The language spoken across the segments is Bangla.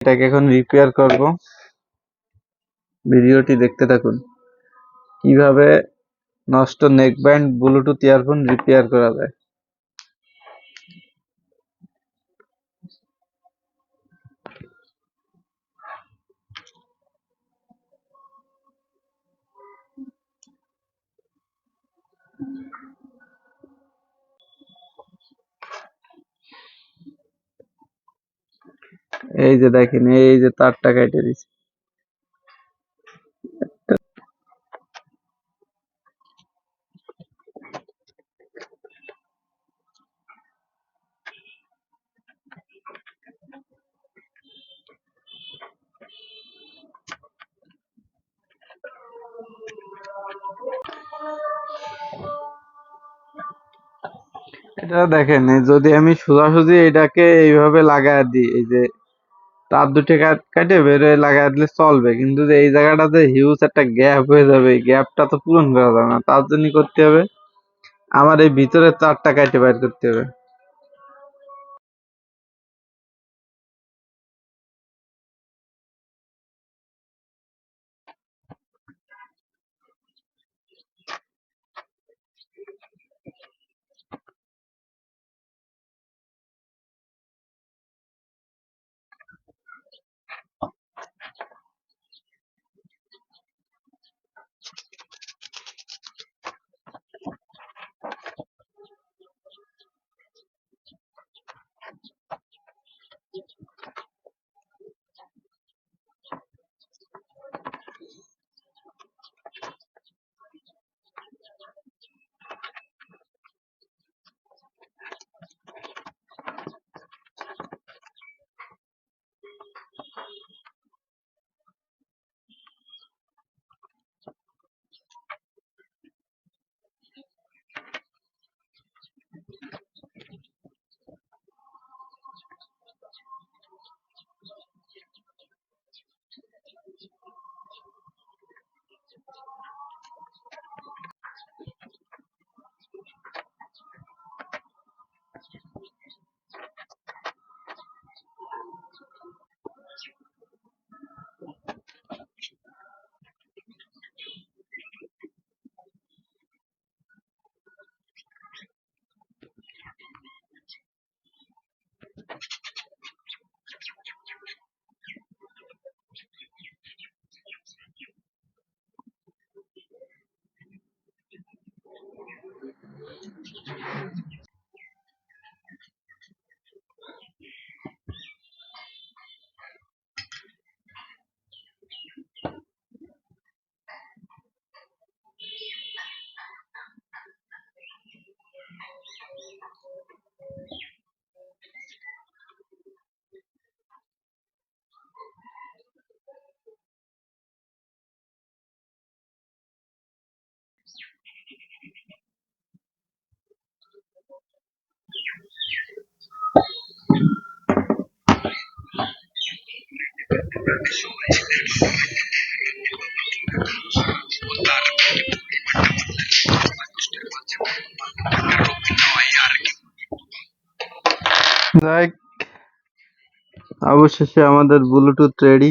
এটাকে এখন রিপেয়ার করব। ভিডিওটি দেখতে থাকুন। কীভাবে নষ্ট নেকব্যান্ড ব্লুটুথ ইয়ারফোন রিপেয়ার করা যায়। এই যে দেখেন, এই যে তারটা কেটে দিছে এটা দেখেন যদি আমি সোজাসুজি এটাকে এইভাবে লাগায় দিই, এই যে তার দুটো কাট বেরোয় লাগাই দিলে চলবে। কিন্তু এই জায়গাটাতে হিউজ একটা গ্যাপ হয়ে যাবে, এই গ্যাপটা তো পূরণ করা যাবে না। তার জন্য করতে হবে, আমার এই ভিতরে তারটা কাটে বের করতে হবে। যাই অবশেষে আমাদের ব্লুটুথ রেডি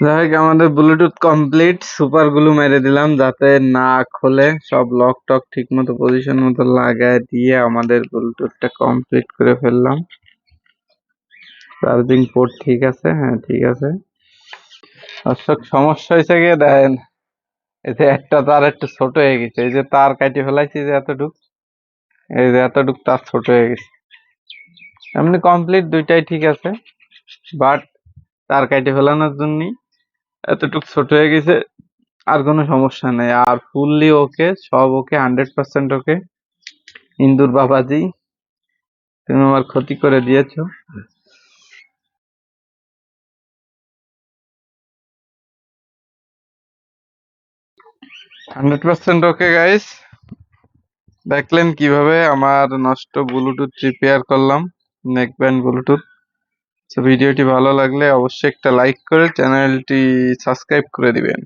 যাই হোক আমাদের ব্লুটুথ কমপ্লিট সুপার গ্লু মেরে দিলাম যাতে না খোলে, সব লক টক ঠিক মতো পজিশন মতো লাগায় দিয়ে আমাদের ব্লুটুথটা কমপ্লিট করে ফেললাম। চার্জিং পোর্ট ঠিক আছে হ্যাঁ ঠিক আছে। দর্শক, সমস্যা হয়েছে গিয়ে, দেখেন এতে একটা তার একটু ছোট হয়ে গেছে, এই যে তার কাটি ফেলাইছি যে এতটুক, এই যে এতটুক তার ছোট হয়ে গেছে। এমনি কমপ্লিট দুইটাই ঠিক আছে বাট তার কাটে ফেলানোর জন্য এতটুকু ছোট হয়ে গেছে, আর কোনো সমস্যা নেই। আর ফুললি ওকে সব ওকে হান্ড্রেড পার্সেন্ট ওকে ইন্দুর বাবাজি, তুমি আমার ক্ষতি করে দিয়েছ। হান্ড্রেড পার্সেন্ট ওকে গাইস দেখলেন কীভাবে আমার নষ্ট ব্লুটুথ রিপেয়ার করলাম নেক ব্যান্ড ব্লুটুথ। তো ভিডিওটি ভালো লাগলে অবশ্যই একটা লাইক করে চ্যানেলটি সাবস্ক্রাইব করে দিবেন।